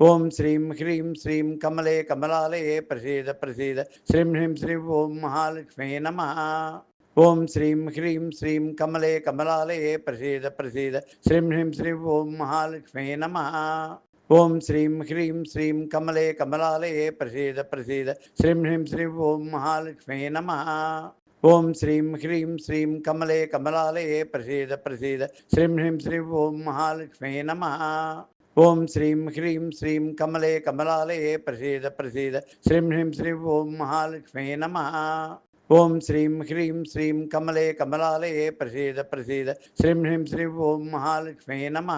ఓం శ్రీం హ్రీం శ్రీం కమలే కమలాలయే ప్రసీద ప్రసీద. శ్రీం హ్రీం శ్రీం ఓం మహాలక్ష్మీ నమ. ఓం శ్రీం హ్రీం శ్రీం కమలే కమలాలయే ప్రసీద ప్రసీద. శ్రీం హ్రీం శ్రీం ఓం మహాలక్ష్మీ నమ. ఓం శ్రీం హ్రీం శ్రీం కమలే కమలాలయే ప్రసీద ప్రసీద. శ్రీం హ్రీం శ్రీం ఓం మహాలక్ష్మీ నమ. ఓం శ్రీం హ్రీం శ్రీం కమలే కమలాలయే ప్రసీద ప్రసీద. శ్రీం హ్రీం శ్రీం ఓం మహాలక్ష్మీ నమ. ఓం శ్రీం హ్రీం శ్రీం కమలే కమలాలయే ప్రసీద ప్రసీద. శ్రీం హ్రీం శ్రీం ఓం మహాలక్ష్మీ నమ. ఓం శ్రీం హ్రీం శ్రీం కమలే కమలాలయే ప్రసీద ప్రసీద. శ్రీం హ్రీం శ్రీం ఓం మహాలక్ష్మీ నమ.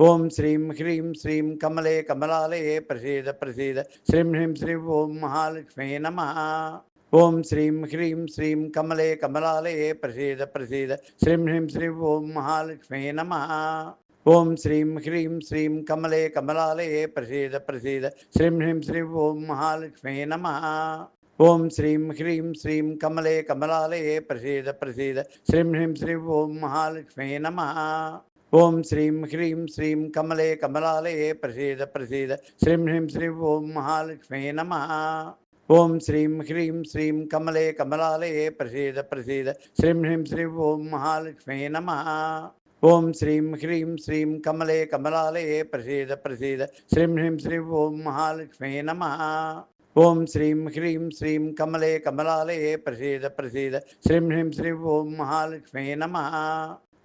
ఓం శ్రీం హ్రీం శ్రీం కమలే కమలాలయే ప్రసీద ప్రసీద. శ్రీం హ్రీం శ్రీం ఓం మహాలక్ష్మీ నమ. ఓం శ్రీం హ్రీం శ్రీం కమలే కమలాలయే ప్రసీద ప్రసీద. శ్రీం హ్రీం శ్రీం ఓం మహాలక్ష్మీ నమ. ఓం శ్రీం హ్రీం శ్రీం కమలే కమలాలయే ప్రసీద ప్రసీద. శ్రీం హ్రీం శ్రీం ఓం మహాలక్ష్మీ నమ. ఓం శ్రీం హ్రీం శ్రీం కమలే కమలాలయే ప్రసీద ప్రసీద. శ్రీం హ్రీం శ్రీం ఓం మహాలక్ష్మీ నమ. ఓం శ్రీం హ్రీం శ్రీం కమలే కమలాలయే ప్రసీద ప్రసీద. శ్రీం హ్రీం శ్రీం ఓం మహాలక్ష్మీ నమ. ఓం శ్రీం హ్రీం శ్రీం కమలే కమలాలయే ప్రసీద ప్రసీద. శ్రీం హ్రీం శ్రీం ఓం మహాలక్ష్మీ నమ. ఓం శ్రీం హ్రీం శ్రీం కమలే కమలాలయే ప్రసీద ప్రసీద. శ్రీం హ్రీం శ్రీం ఓం మహాలక్ష్మీ నమ. ఓం శ్రీం హ్రీం శ్రీం కమలే కమలాలయే ప్రసీద ప్రసీద. శ్రీం హ్రీం శ్రీం ఓం మహాలక్ష్మీ నమ.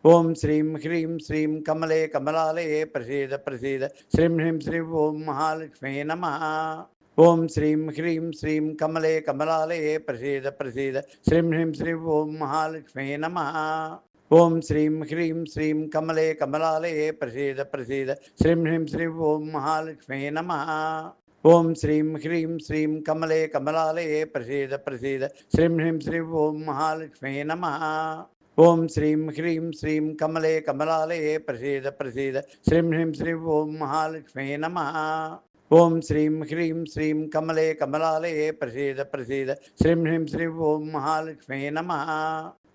ఓం శ్రీం హ్రీం శ్రీం కమలే కమలాలయే ప్రసీద ప్రసీద. శ్రీం హ్రీం శ్రీం ఓం మహాలక్ష్మీ నమ. ఓం శ్రీం హ్రీం శ్రీం కమలే కమలాలయే ప్రసీద ప్రసీద. శ్రీం హ్రీం శ్రీం ఓం మహాలక్ష్మీ నమ. ఓం శ్రీం హ్రీం శ్రీం కమలే కమలాలయే ప్రసీద ప్రసీద. శ్రీం హ్రీం శ్రీం ఓం మహాలక్ష్మీ నమ. ఓం శ్రీం హ్రీం శ్రీం కమలే కమలాలయే ప్రసీద ప్రసీద. శ్రీం హ్రీం శ్రీం ఓం మహాలక్ష్మీ నమ. ఓం శ్రీం హ్రీం శ్రీం కమలే కమలాలయే ప్రసీద ప్రసీద. శ్రీం హ్రీం శ్రీం ఓం మహాలక్ష్మీ నమ. ఓం శ్రీం హ్రీం శ్రీం కమలే కమలాలయే ప్రసీద ప్రసీద. శ్రీం హ్రీం శ్రీం ఓం మహాలక్ష్మీ నమ.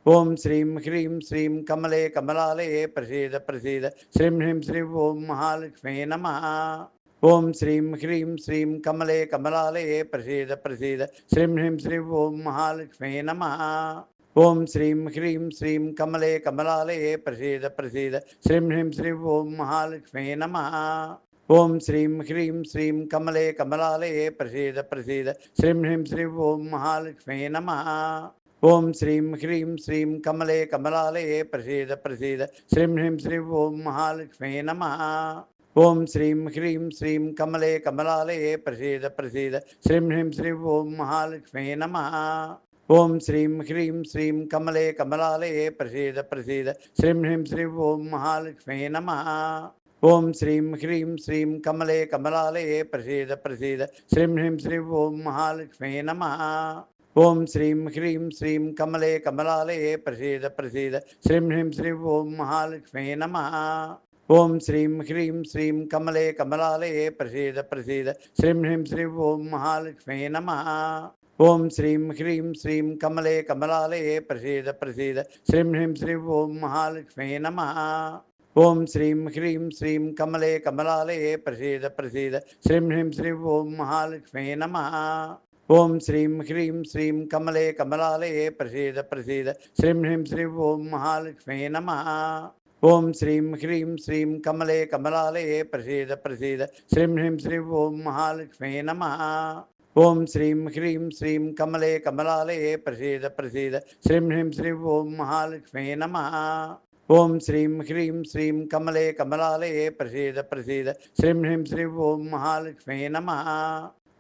ఓం శ్రీం హ్రీం శ్రీం కమలే కమలాలయే ప్రసీద ప్రసీద. శ్రీం హ్రీం శ్రీం ఓం మహాలక్ష్మీ నమ. ఓం శ్రీం హ్రీం శ్రీం కమలే కమలాలయే ప్రసీద ప్రసీద. శ్రీం హ్రీం శ్రీం ఓం మహాలక్ష్మీ నమ. ఓం శ్రీం హ్రీం శ్రీం కమలే కమలాలయే ప్రసీద ప్రసీద. శ్రీం హ్రీం శ్రీం ఓం మహాలక్ష్మీ నమ. ఓం శ్రీం హ్రీం శ్రీం కమలే కమలాలయే ప్రసీద ప్రసీద. శ్రీం హ్రీం శ్రీం ఓం మహాలక్ష్మీ నమ. ఓం శ్రీం హ్రీం శ్రీం కమలే కమలాలయే ప్రసీద ప్రసీద. శ్రీం హ్రీం శ్రీం ఓం మహాలక్ష్మీ నమ. ఓం శ్రీం హ్రీం శ్రీం కమలే కమలాలయే ప్రసీద ప్రసీద. శ్రీం హ్రీం శ్రీం ఓం మహాలక్ష్మీ నమ. ఓం శ్రీం హ్రీం శ్రీం కమలే కమలాలయే ప్రసీద ప్రసీద. శ్రీం హ్రీం శ్రీం ఓం మహాలక్ష్మీ నమ. ఓం శ్రీం హ్రీం శ్రీం కమలే కమలాలయే ప్రసీద ప్రసీద. శ్రీం హ్రీం శ్రీం ఓం మహాలక్ష్మీ నమ. ఓం శ్రీం హ్రీం శ్రీం కమలే కమలాలయే ప్రసీద ప్రసీద. శ్రీం హ్రీం శ్రీం ఓం మహాలక్ష్మీ నమ. ఓం శ్రీం హ్రీం శ్రీం కమలే కమలాలయే ప్రసీద ప్రసీద. శ్రీం హ్రీం శ్రీం ఓం మహాలక్ష్మీ నమ. ఓం శ్రీం హ్రీం శ్రీం కమలే కమలాలయే ప్రసీద ప్రసీద. శ్రీం హ్రీం శ్రీం ఓం మహాలక్ష్మీ నమ. ఓం శ్రీం హ్రీం శ్రీం కమలే కమలాలయే ప్రసీద ప్రసీద. శ్రీం హ్రీం శ్రీం ఓం మహాలక్ష్మీ నమ. ఓం శ్రీం హ్రీం శ్రీం కమలే కమలాలయే ప్రసీద ప్రసీద. శ్రీం హ్రీం శ్రీ ఓం మహాలక్ష్మీ నమ. ఓం శ్రీం హ్రీం శ్రీం కమలే కమలాలయే ప్రసీద ప్రసీద. శ్రీం హ్రీం శ్రీ ఓం మహాలక్ష్మీ నమ. ఓం శ్రీం హ్రీం శ్రీం కమలే కమలాలయే ప్రసీద ప్రసీద. శ్రీం హ్రీం శ్రీ ఓం మహాలక్ష్మీ నమ. ఓం శ్రీం హ్రీం శ్రీం కమలే కమలాలయే ప్రసీద ప్రసీద. శ్రీం హ్రీం శ్రీ ఓం మహాలక్ష్మీ నమ.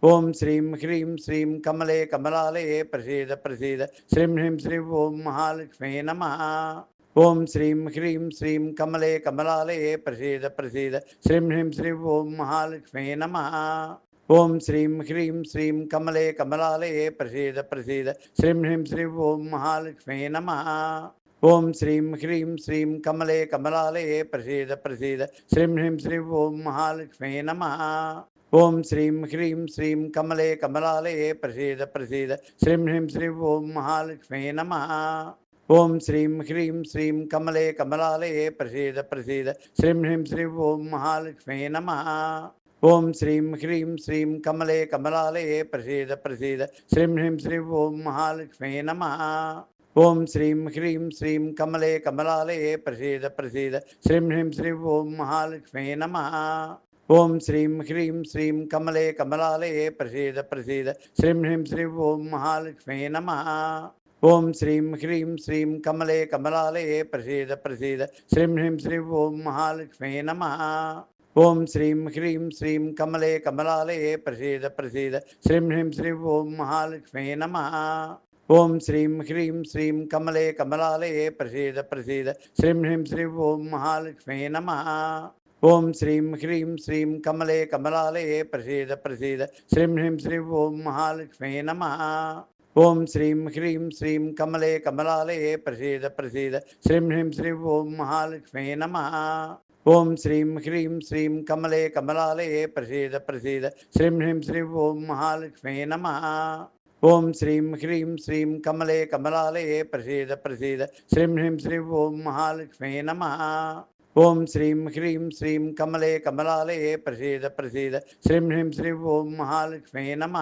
ఓం శ్రీం హ్రీం శ్రీం కమలే కమలాలయే ప్రసీద ప్రసీద. శ్రీం హ్రీం శ్రీం ఓం మహాలక్ష్మీ నమ. ఓం శ్రీం హ్రీం శ్రీం కమలే కమలాలయే ప్రసీద ప్రసీద. శ్రీం హ్రీం శ్రీం ఓం మహాలక్ష్మీ నమ. ఓం శ్రీం హ్రీం శ్రీం కమలే కమలాలయే ప్రసీద ప్రసీద. శ్రీం హ్రీం శ్రీం ఓం మహాలక్ష్మీ నమ. ఓం శ్రీం హ్రీం శ్రీం కమలే కమలాలయే ప్రసీద ప్రసీద. శ్రీం హ్రీం శ్రీం ఓం మహాలక్ష్మీ నమ. ఓం శ్రీం హ్రీం శ్రీం కమలే కమలాలయే ప్రసీద ప్రసీద. శ్రీం హ్రీం శ్రీం ఓం మహాలక్ష్మీ నమ. ఓం శ్రీం హ్రీం శ్రీం కమలే కమలాలయే ప్రసీద ప్రసీద. శ్రీం హ్రీం శ్రీం ఓం మహాలక్ష్మీ నమ. ఓం శ్రీం హ్రీం శ్రీం కమలే కమలాలయే ప్రసీద ప్రసీద. శ్రీం హ్రీం శ్రీం ఓం మహాలక్ష్మీ నమ. ఓం శ్రీం హ్రీం శ్రీం కమలే కమలాలయే ప్రసీద ప్రసీద. శ్రీం హ్రీం శ్రీం ఓం మహాలక్ష్మీ నమ. ఓం శ్రీం హ్రీం శ్రీం కమలే కమలాలయే ప్రసీద ప్రసీద. శ్రీం హ్రీం శ్రీ ఓం మహాలక్ష్మీ నమ. ఓం శ్రీం హ్రీం శ్రీం కమలే కమలాలయే ప్రసీద ప్రసీద. శ్రీం హ్రీం శ్రీ ఓం మహాలక్ష్మీ నమ. ఓం శ్రీం హ్రీం శ్రీం కమలే కమలాలయే ప్రసీద ప్రసీద. శ్రీం హ్రీం శ్రీ ఓం మహాలక్ష్మీ నమ. ఓం శ్రీం హ్రీం శ్రీం కమలే కమలాలయే ప్రసీద ప్రసీద. శ్రీం హ్రీం శ్రీ ఓం మహాలక్ష్మీ నమ. ఓం శ్రీం హ్రీం శ్రీం కమలే కమలాలయే ప్రసీద ప్రసీద. శ్రీం హ్రీం శ్రీం ఓం మహాలక్ష్మీ నమ. ఓం శ్రీం హ్రీం శ్రీం కమలే కమలాలయే ప్రసీద ప్రసీద. శ్రీం హ్రీం శ్రీం ఓం మహాలక్ష్మీ నమ. ఓం శ్రీం హ్రీం శ్రీం కమలే కమలాలయే ప్రసీద ప్రసీద. శ్రీం హ్రీం శ్రీం ఓం మహాలక్ష్మీ నమ. ఓం శ్రీం హ్రీం శ్రీం కమలే కమలాలయే ప్రసీద ప్రసీద. శ్రీం హ్రీం శ్రీం ఓం మహాలక్ష్మీ నమ. ఓం శ్రీం హ్రీం శ్రీం కమలే కమలాలయే ప్రసీద ప్రసీద. శ్రీం హ్రీం శ్రీం ఓం మహాలక్ష్మీ నమ.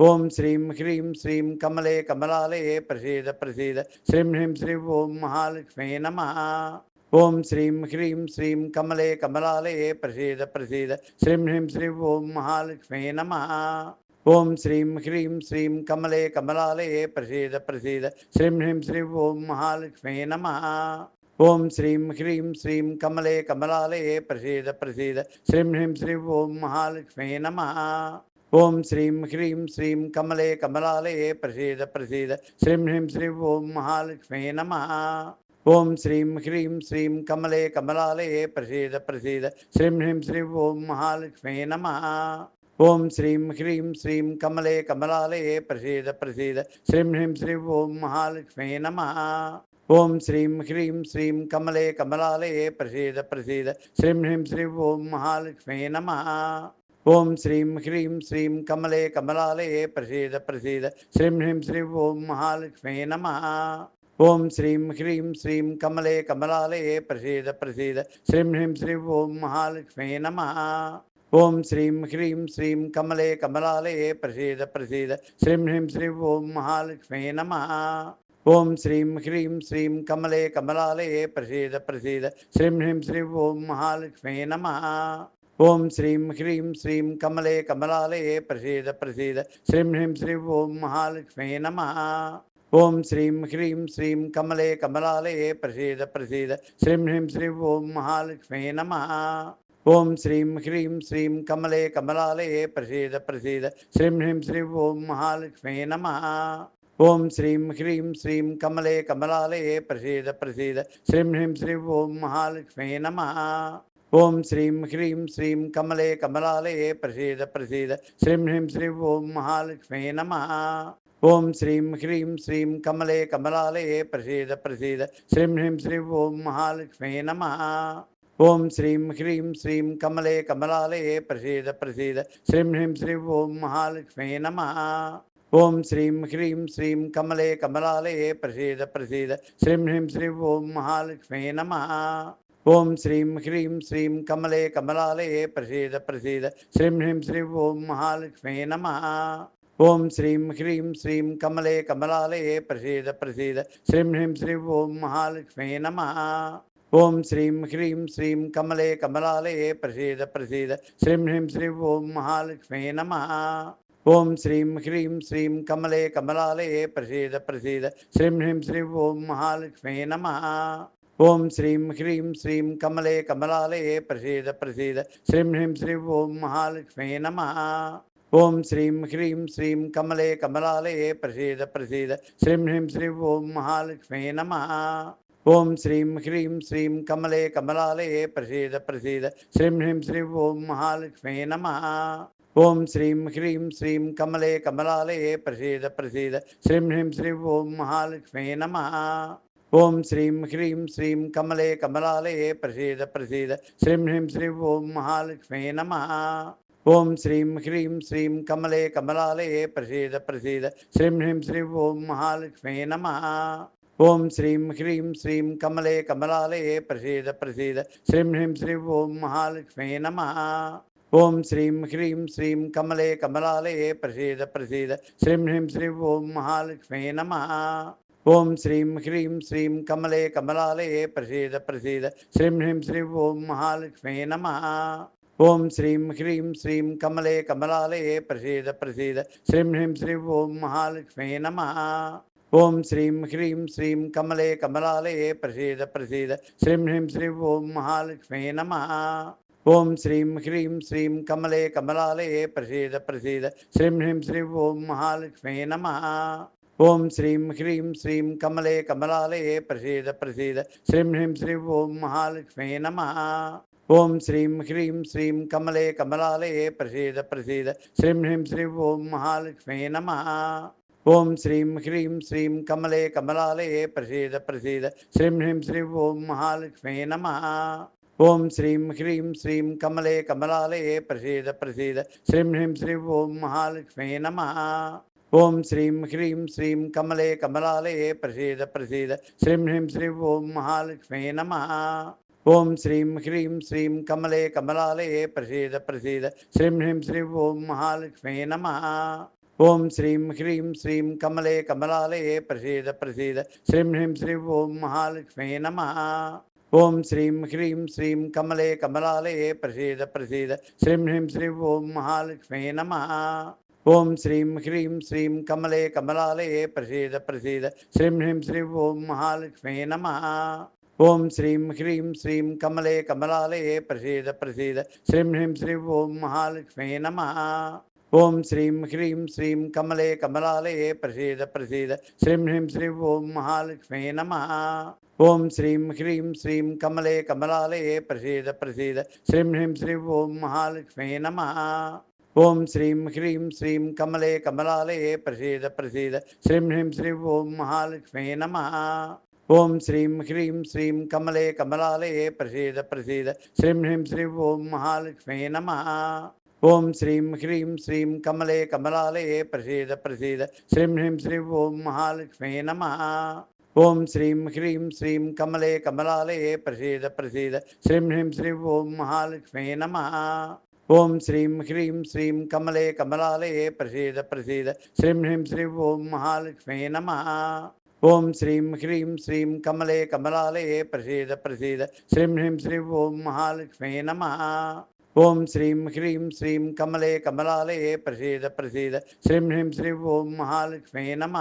ఓం శ్రీం హ్రీం శ్రీం కమలే కమలాలయే ప్రసీద ప్రసీద. శ్రీం హ్రీం శ్రీం ఓం మహాలక్ష్మీ నమ. ఓం శ్రీం హ్రీం శ్రీం కమలే కమలాలయే ప్రసీద ప్రసీద. శ్రీం హ్రీం శ్రీం ఓం మహాలక్ష్మీ నమ. ఓం శ్రీం హ్రీం శ్రీం కమలే కమలాలయే ప్రసీద ప్రసీద. శ్రీం హ్రీం శ్రీం ఓం మహాలక్ష్మీ నమ. ఓం శ్రీం హ్రీం శ్రీం కమలే కమలాలయే ప్రసీద ప్రసీద. శ్రీం హ్రీం శ్రీ ఓం మహాలక్ష్మీ నమ. ఓం శ్రీం హ్రీం శ్రీం కమలే కమలాలయే ప్రసీద ప్రసీద. శ్రీం హ్రీం శ్రీ ఓం మహాలక్ష్మీ నమ. ఓం శ్రీం హ్రీం శ్రీం కమలే కమలాలయే ప్రసీద ప్రసీద. శ్రీం హ్రీం శ్రీ ఓం మహాలక్ష్మీ నమ. ఓం శ్రీం హ్రీం శ్రీం కమలే కమలాలయే ప్రసీద ప్రసీద. శ్రీం హ్రీం శ్రీ ఓం మహాలక్ష్మీ నమ. ఓం శ్రీం హ్రీం శ్రీం కమలే కమలాలయే ప్రసీద ప్రసీద. శ్రీం హ్రీం శ్రీ ఓం మహాలక్ష్మీ నమ. ఓం శ్రీం హ్రీం శ్రీం కమలే కమలాలయే ప్రసీద ప్రసీద. శ్రీం హ్రీం శ్రీ ఓం మహాలక్ష్మీ నమ. ఓం శ్రీం హ్రీం శ్రీం కమలే కమలాలయే ప్రసీద ప్రసీద. శ్రీం హ్రీం శ్రీ ఓం మహాలక్ష్మీ నమ. ఓం శ్రీం హ్రీం శ్రీం కమలే కమలాలయే ప్రసీద ప్రసీద. శ్రీం హ్రీం శ్రీ ఓం మహాలక్ష్మీ నమ. ఓం శ్రీం హ్రీం శ్రీం కమలే కమలాలయే ప్రసీద ప్రసీద. శ్రీం హ్రీం శ్రీం ఓం మహాలక్ష్మే నమ. ఓం శ్రీం హ్రీం శ్రీం కమలే కమలాలయే ప్రసీద ప్రసీద. శ్రీం హ్రీం శ్రీం ఓం మహాలక్ష్మే నమ. ఓం శ్రీం హ్రీం శ్రీం కమలే కమలాలయే ప్రసీద ప్రసీద. శ్రీం హ్రీం శ్రీం ఓం మహాలక్ష్మే నమ. ఓం శ్రీం హ్రీం శ్రీం కమలే కమలాలయే ప్రసీద ప్రసీద. శ్రీం హ్రీం శ్రీం ఓం మహాలక్ష్మే నమ. ఓం శ్రీం హ్రీం శ్రీం కమలే కమలాలయే ప్రసీద ప్రసీద. శ్రీం హ్రీం శ్రీ ఓం మహాలక్ష్మీ నమ. ఓం శ్రీం హ్రీం శ్రీం కమలే కమలాలయే ప్రసీద ప్రసీద. శ్రీం హ్రీం శ్రీ ఓం మహాలక్ష్మీ నమ. ఓం శ్రీం హ్రీం శ్రీం కమలే కమలాలయే ప్రసీద ప్రసీద. శ్రీం హ్రీం శ్రీ ఓం మహాలక్ష్మీ నమ. ఓం శ్రీం హ్రీం శ్రీం కమలే కమలాలయే ప్రసీద ప్రసీద. శ్రీం హ్రీం శ్రీ ఓం మహాలక్ష్మీ నమ. ఓం శ్రీం హ్రీం శ్రీం కమలే కమలాలయే ప్రసీద ప్రసీద. శ్రీం హ్రీం శ్రీం ఓం మహాలక్ష్మీ నమ. ఓం శ్రీం హ్రీం శ్రీం కమలే కమలాలయే ప్రసీద ప్రసీద. శ్రీం హ్రీం శ్రీం ఓం మహాలక్ష్మీ నమ. ఓం శ్రీం హ్రీం శ్రీం కమలే కమలాలయే ప్రసీద ప్రసీద. శ్రీం హ్రీం శ్రీం ఓం మహాలక్ష్మీ నమ. ఓం శ్రీం హ్రీం శ్రీం కమలే కమలాలయే ప్రసీద ప్రసీద. శ్రీం హ్రీం శ్రీం ఓం మహాలక్ష్మీ నమ. ఓం శ్రీం హ్రీం శ్రీం కమలే కమలాలయే ప్రసీద ప్రసీద. శ్రీం హ్రీం శ్రీం ఓం మహాలక్ష్మీ నమ. ఓం శ్రీం హ్రీం శ్రీం కమలే కమలాలయే ప్రసీద ప్రసీద. శ్రీం హ్రీం శ్రీం ఓం మహాలక్ష్మీ నమ. ఓం శ్రీం హ్రీం శ్రీం కమలే కమలాలయే ప్రసీద ప్రసీద. శ్రీం హ్రీం శ్రీం ఓం మహాలక్ష్మీ నమ. ఓం శ్రీం హ్రీం శ్రీం కమలే కమలాలయే ప్రసీద ప్రసీద. శ్రీం హ్రీం శ్రీం ఓం మహాలక్ష్మీ నమ. ఓం శ్రీం హ్రీం శ్రీం కమలే కమలాలయే ప్రసీద ప్రసీద. శ్రీం హ్రీం శ్రీం ఓం మహాలక్ష్మీ నమ. ఓం శ్రీం హ్రీం శ్రీం కమలే కమలాలయే ప్రసీద ప్రసీద. శ్రీం హ్రీం శ్రీం ఓం మహాలక్ష్మీ నమ. ఓం శ్రీం హ్రీం శ్రీం కమలే కమలాలయే ప్రసీద ప్రసీద. శ్రీం హ్రీం శ్రీం ఓం మహాలక్ష్మీ నమ. ఓం శ్రీం హ్రీం శ్రీం కమలే కమలాలయే ప్రసీద ప్రసీద. శ్రీం హ్రీం శ్రీం ఓం మహాలక్ష్మీ నమ. ఓం శ్రీం హ్రీం శ్రీం కమలే కమలాలయే ప్రసీద ప్రసీద. శ్రీం హ్రీం శ్రీం ఓం మహాలక్ష్మీ నమ. ఓం శ్రీం హ్రీం శ్రీం కమలే కమలాలయే ప్రసీద ప్రసీద. శ్రీం హ్రీం శ్రీం ఓం మహాలక్ష్మీ నమ. ఓం శ్రీం హ్రీం శ్రీం కమలే కమలాలయే ప్రసీద ప్రసీద. శ్రీం హ్రీం శ్రీం ఓం మహాలక్ష్మీ నమ. ఓం శ్రీం హ్రీం శ్రీం కమలే కమలాలయే ప్రసీద ప్రసీద. శ్రీం హ్రీం శ్రీం ఓం మహాలక్ష్మీ నమ. ఓం శ్రీం హ్రీం శ్రీం కమలే కమలాలయే ప్రసీద ప్రసీద. శ్రీం హ్రీం శ్రీం ఓం మహాలక్ష్మీ నమ. ఓం శ్రీం హ్రీం శ్రీం కమలే కమలాలయే ప్రసీద ప్రసీద. శ్రీం హ్రీం శ్రీం ఓం మహాలక్ష్మీ నమ. ఓం శ్రీం హ్రీం శ్రీం కమలే కమలాలయే ప్రసీద ప్రసీద. శ్రీం హ్రీం శ్రీం ఓం మహాలక్ష్మీ నమ. ఓం శ్రీం హ్రీం శ్రీం కమలే కమలాలయే ప్రసీద ప్రసీద. శ్రీం హ్రీం శ్రీం ఓం మహాలక్ష్మీ నమ. ఓం శ్రీం హ్రీం శ్రీం కమలే కమలాలయే ప్రసీద ప్రసీద. శ్రీం హ్రీం శ్రీ ఓం మహాలక్ష్మీ నమ. ఓం శ్రీం హ్రీం శ్రీం కమలే కమలాలయే ప్రసీద ప్రసీద. శ్రీం హ్రీం శ్రీ ఓం మహాలక్ష్మీ నమ. ఓం శ్రీం హ్రీం శ్రీం కమలే కమలాలయే ప్రసీద ప్రసీద. శ్రీం హ్రీం శ్రీ ఓం మహాలక్ష్మీ నమ. ఓం శ్రీం హ్రీం శ్రీం కమలే కమలాలయే ప్రసీద ప్రసీద. శ్రీం హ్రీం శ్రీ ఓం మహాలక్ష్మీ నమ. ఓం శ్రీం హ్రీం శ్రీం కమలే కమలాలయే ప్రసీద ప్రసీద. శ్రీం హ్రీం శ్రీం ఓం మహాలక్ష్మీ నమ. ఓం శ్రీం హ్రీం శ్రీం కమలే కమలాలయే ప్రసీద ప్రసీద. శ్రీం హ్రీం శ్రీం ఓం మహాలక్ష్మీ నమ. ఓం శ్రీం హ్రీం శ్రీం కమలే కమలాలయే ప్రసీద ప్రసీద. శ్రీం హ్రీం శ్రీం ఓం మహాలక్ష్మీ నమ. ఓం శ్రీం హ్రీం శ్రీం కమలే కమలాలయే ప్రసీద ప్రసీద. శ్రీం హ్రీం శ్రీం ఓం మహాలక్ష్మీ నమ. ఓం శ్రీం హ్రీం శ్రీం కమలే కమలాలయే ప్రసీద ప్రసీద. శ్రీం హ్రీం శ్రీ ఓం మహాలక్ష్మీ నమ. ఓం శ్రీం హ్రీం శ్రీం కమలే కమలాలయే ప్రసీద ప్రసీద. శ్రీం హ్రీం శ్రీ ఓం మహాలక్ష్మీ నమ. ఓం శ్రీం హ్రీం శ్రీం కమలే కమలాలయే ప్రసీద ప్రసీద. శ్రీం హ్రీం శ్రీ ఓం మహాలక్ష్మీ నమ. ఓం శ్రీం హ్రీం శ్రీం కమలే కమలాలయే ప్రసీద ప్రసీద. శ్రీం హ్రీం శ్రీ ఓం మహాలక్ష్మీ నమ. ఓం శ్రీం హ్రీం శ్రీం కమలే కమలాలయే ప్రసీద ప్రసీద. శ్రీం హ్రీం శ్రీం ఓం మహాలక్ష్మీ నమ. ఓం శ్రీం హ్రీం శ్రీం కమలే కమలాలయే ప్రసీద ప్రసీద. శ్రీం హ్రీం శ్రీం ఓం మహాలక్ష్మీ నమ. ఓం శ్రీం హ్రీం శ్రీం కమలే కమలాలయే ప్రసీద ప్రసీద. శ్రీం హ్రీం శ్రీం ఓం మహాలక్ష్మీ నమ. ఓం శ్రీం హ్రీం శ్రీం కమలే కమలాలయే ప్రసీద ప్రసీద. శ్రీం హ్రీం శ్రీం ఓం మహాలక్ష్మీ నమ.